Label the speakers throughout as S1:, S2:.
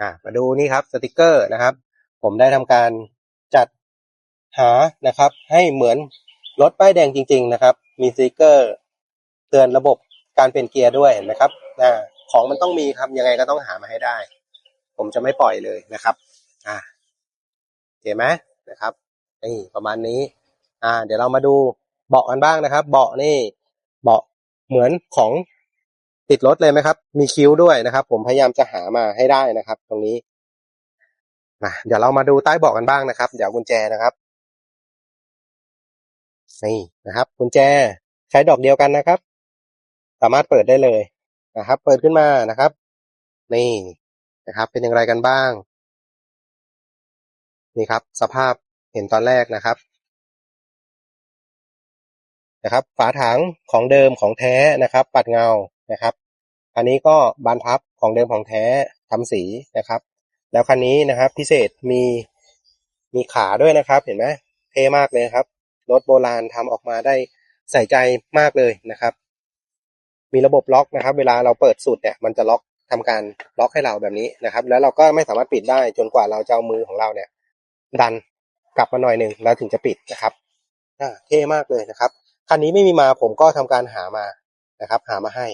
S1: อ่ามาดูนี่ครับสติกเกอร์นะครับ ผมได้ทำการจัดหานะครับ ให้เหมือนรถป้ายแดงจริง ๆ นะครับ มีสติกเกอร์ เตือนระบบการเปลี่ยนเกียร์ด้วยเห็นไหมครับอ่าของมันต้องมีครับยังไงก็ต้องหามาให้ได้ ผมจะไม่ปล่อยเลยนะครับ อ่าเห็นไหมนะครับนี่ประมาณนี้ อ่า เดี๋ยวเรามาดูเบาะกันบ้างนะครับ เบาะนี่ เบาะเหมือนของ ติดรถเลยไหมครับ มีคิ้วด้วยนะครับ ผมพยายามจะหามาให้ได้นะครับ ตรงนี้มาเดี๋ยวเรามาดูใต้เบาะกันบ้างนะครับ เดี๋ยวกุญแจนะครับนี่นะครับ กุญแจใช้ดอกเดียวกันนะครับ สามารถเปิดได้เลยนะครับ เปิดขึ้นมานะครับ นี่นะครับ เป็นอย่างไรกันบ้าง นี่ครับ สภาพเห็นตอนแรกนะครับนะครับ ฝาถังของเดิมของแท้นะครับ ปัดเงานะครับ อันนี้ก็บานพับของเดิมของแท้ทำสีนะครับ แล้วคันนี้นะครับพิเศษมีมีขาด้วยนะครับ เห็นไหมเท่มากเลยครับ รถโบราณทำออกมาได้ใส่ใจมากเลยนะครับ มีระบบล็อกนะครับ เวลาเราเปิดสุดเนี่ยมันจะล็อกทำการล็อกให้เราแบบนี้นะครับ แล้วเราก็ไม่สามารถปิดได้จนกว่าเราจะเอามือของเราเนี่ย ดันกลับมาหน่อยหนึ่งแล้วถึงจะปิดนะครับอ่าเท่มากเลยนะครับคันนี้ไม่มีมาผมก็ทำการหามานะครับ หามาให้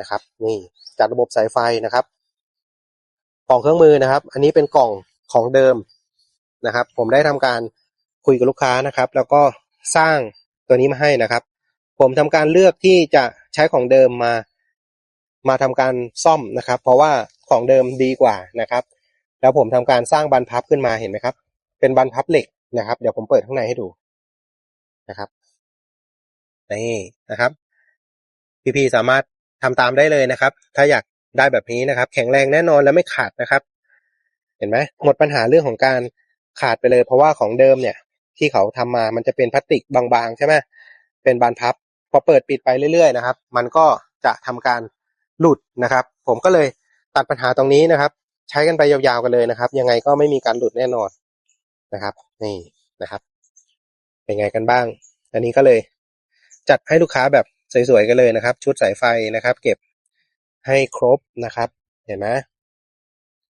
S1: นะครับ นี่จัดระบบสายไฟนะครับ กล่องเครื่องมือนะครับ อันนี้เป็นกล่องของเดิมนะครับ ผมได้ทำการคุยกับลูกค้านะครับ แล้วก็สร้างตัวนี้มาให้นะครับ ผมทำการเลือกที่จะใช้ของเดิมมา มาทำการซ่อมนะครับ เพราะว่าของเดิมดีกว่านะครับ แล้วผมทำการสร้างบันพับขึ้นมาเห็นไหมครับ เป็นบันพับเหล็กนะครับ เดี๋ยวผมเปิดข้างในให้ดูนะครับนี่นะครับ พี่ๆสามารถ ทำตามได้เลยนะครับ ถ้าอยากได้แบบนี้นะครับ แข็งแรงแน่นอนและไม่ขาดนะครับ เห็นไหมหมดปัญหาเรื่องของการขาดไปเลย เพราะว่าของเดิมเนี่ย ที่เขาทำมามันจะเป็นพลาสติกบางๆใช่ไหมเป็นบานพับพอเปิดปิดไปเรื่อยๆนะครับ มันก็จะทำการหลุดนะครับ ผมก็เลยตัดปัญหาตรงนี้นะครับ ใช้กันไปยาวๆกันเลยนะครับ ยังไงก็ไม่มีการหลุดแน่นอนนะครับ นี่นะครับ เป็นไงกันบ้าง อันนี้ก็เลยจัดให้ลูกค้าแบบ สวยๆกันเลยนะครับ ชุดสายไฟนะครับ เก็บให้ครบนะครับ เห็นไหม